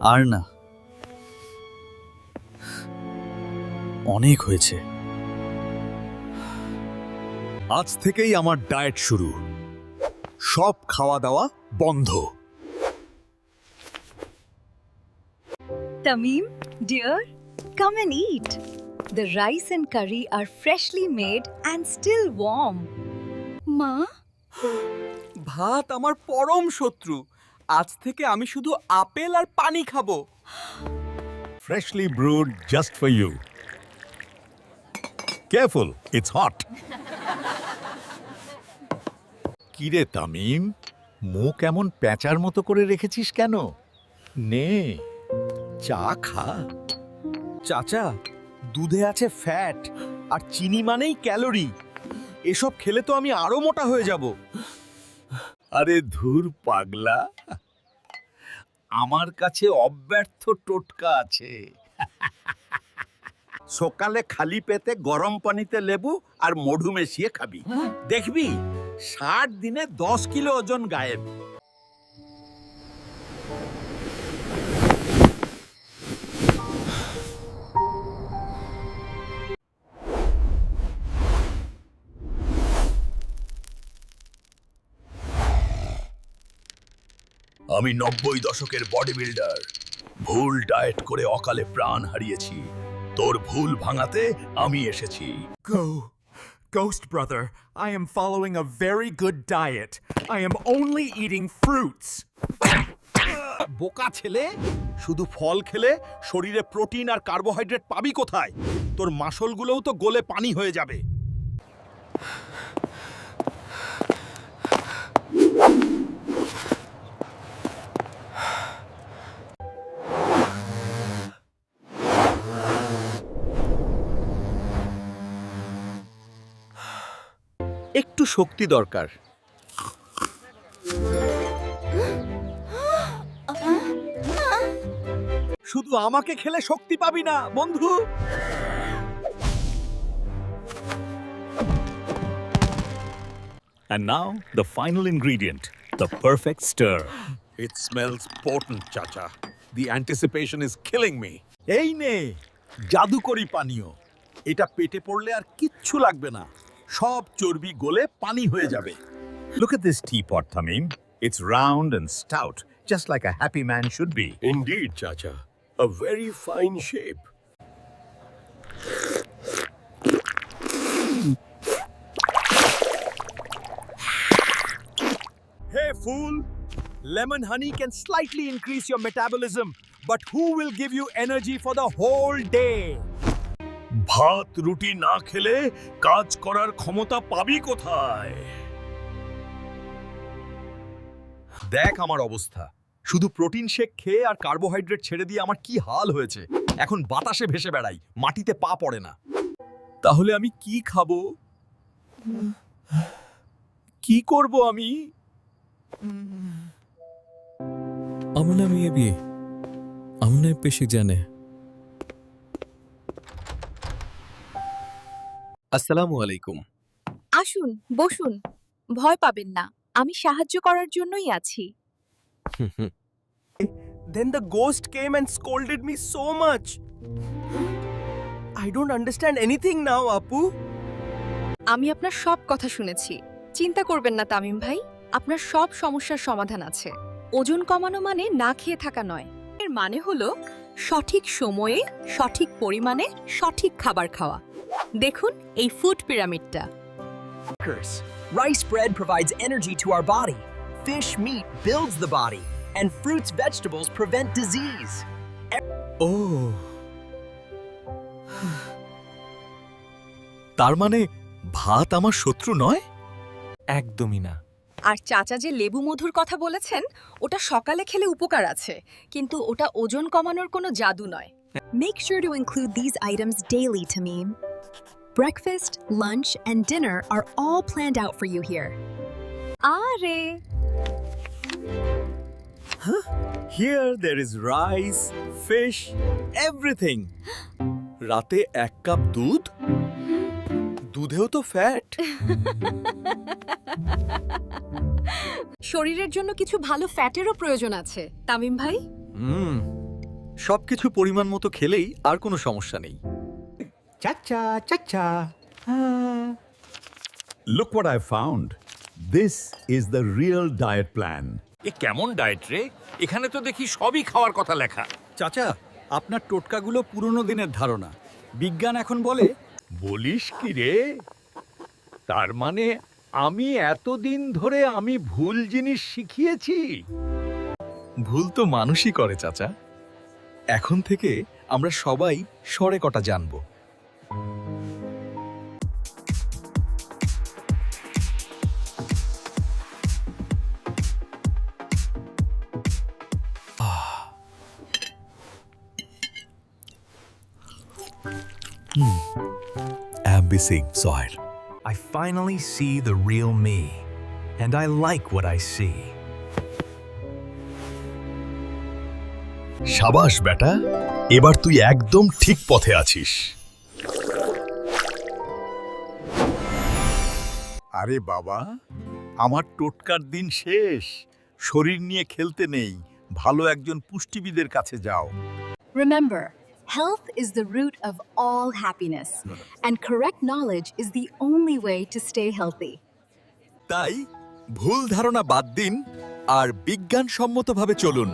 আর না। অনেক হয়েছে। আজ থেকেই আমার ডায়েট শুরু। সব খাওয়া দাওয়া বন্ধ। Tamim dear come and eat the rice and curry R freshly made and still warm মা? ভাত আমার পরম শত্রু। আজ থেকে আমি শুধু আপেল আর পানি খাব। Freshly brewed just for you. Careful, it's hot. কিরে তামিম মুখ এমন প্যাঁচার মতো করে রেখেছিস কেন? নে চা খা। চাচা দুধে আছে ফ্যাট আর চিনি মানেই ক্যালোরি এসব খেলে তো আমি আরও মোটা হয়ে যাব। আরে ধুর পাগলা। আমার কাছে অব্যর্থ টোটকা আছে। সকালে খালি পেতে গরম পানিতে লেবু আর মধু মেশিয়ে খাবি। দেখবি, ষাট দিনে দশ কিলো ওজন গায়েব। আমি নব্বই দশকের বডি বিল্ডার ভুল ডায়েট করে অকালে প্রাণ হারিয়েছি তোর ভুল ভাঙাতে আমি এসেছি Go. Ghost Brother, I am following a very good diet. I am only eating fruits. বোকা ছেলে শুধু ফল খেলে শরীরে প্রোটিন আর কার্বোহাইড্রেট পাবি কোথায় তোর মাসলগুলোও তো গলে পানি হয়ে যাবে একটু শক্তি দরকার শুধু আমাকে খেলে শক্তি পাবি না বন্ধু And now, the final ingredient, the perfect stir. It smells potent, Chacha. The anticipation is killing me. এই নে জাদুকরি পানীয় এটা পেটে পড়লে আর কিচ্ছু লাগবে না সব চর্বি গলে পানি হয়ে যাবে Look at this teapot, Tamim. It's round and stout, just like a happy man should be. Indeed, Chacha. A very fine shape. Hey, fool! Lemon honey can slightly increase your metabolism, but who will give you energy for the whole day? ভাত, রুটি না খেলে কাজ করার ক্ষমতা পাবি কোথায়? দেখ আমার অবস্থা। শুধু প্রোটিন শেক খেয়ে আর কার্বোহাইড্রেট ছেড়ে দিয়ে আমার কি হাল হয়েছে? এখন বাতাসে ভেসে বেড়াই, মাটিতে পা পড়ে না। তাহলে আমি কি খাব? কি করব আমি? আমার নাম বিয়ে। নাম পেশি আসসালামু আলাইকুম। আসুন বসুন। ভয় পাবেন না আমি সাহায্য করার জন্যই আছি। Then the ghost came and scolded me so much. I don't understand anything now, Apu. আমি আপনার সব কথা শুনেছি। চিন্তা করবেন না তামিম ভাই। আপনার সব সমস্যার সমাধান আছে। ওজন কমানো মানে না খেয়ে থাকা নয়। এর মানে হলো সঠিক সময়ে সঠিক পরিমাণে সঠিক খাবার খাওয়া। দেখুন এই food পিরামিডটা। Rice bread provides energy to our body. Fish meat builds the body. And fruits vegetables prevent disease ও তার মানে ভাত আমার শত্রু নয় একদমই না। আর চাচা যে লেবু মধুর কথা বলেছেন ওটা সকালে খেলে উপকার আছে কিন্তু ওটা ওজন কমানোর কোনো জাদু নয়। Make sure you include these items daily to me Breakfast, lunch, and dinner are all planned out for you here. আরে Here there is rice, fish, everything. রাতে এক কাপ দুধ দুধেও তো ফ্যাট শরীরের জন্য কিছু ভালো ফ্যাটেরও প্রয়োজন আছে তামিম ভাই হুম সবকিছু পরিমাণ মতো খেলেই আর কোনো সমস্যা নেই Cha-cha, cha-cha. Look what I found. This is the real diet plan. এ কেমন ডায়েট রে? এখানে তো দেখি সবই খাওয়ার কথা লেখা। চাচা আপনার টোটকাগুলো পুরনো দিনের ধারণা। বিজ্ঞান এখন বলে বলিস কি রে? তার মানে আমি এতদিন ধরে আমি ভুল জিনিস শিখিয়েছি। ভুল তো মানুষই করে চাচা। এখন থেকে আমরা সবাই সরে কটা জানব। অ্যাম্বিসিং soil I finally see the real me, and I like what I see. সাবাস বেটা এবার তুই একদম ঠিক পথে আছিস। আরে বাবা আমার টোটকার দিন শেষ। শরীর নিয়ে খেলতে নেই। ভালো একজন পুষ্টিবিদের কাছে যাও। Remember, health is the root of all happiness, and correct knowledge is the only way to stay healthy. তাই ভুল ধারণা বাদ দিন আর বিজ্ঞানসম্মতভাবে চলুন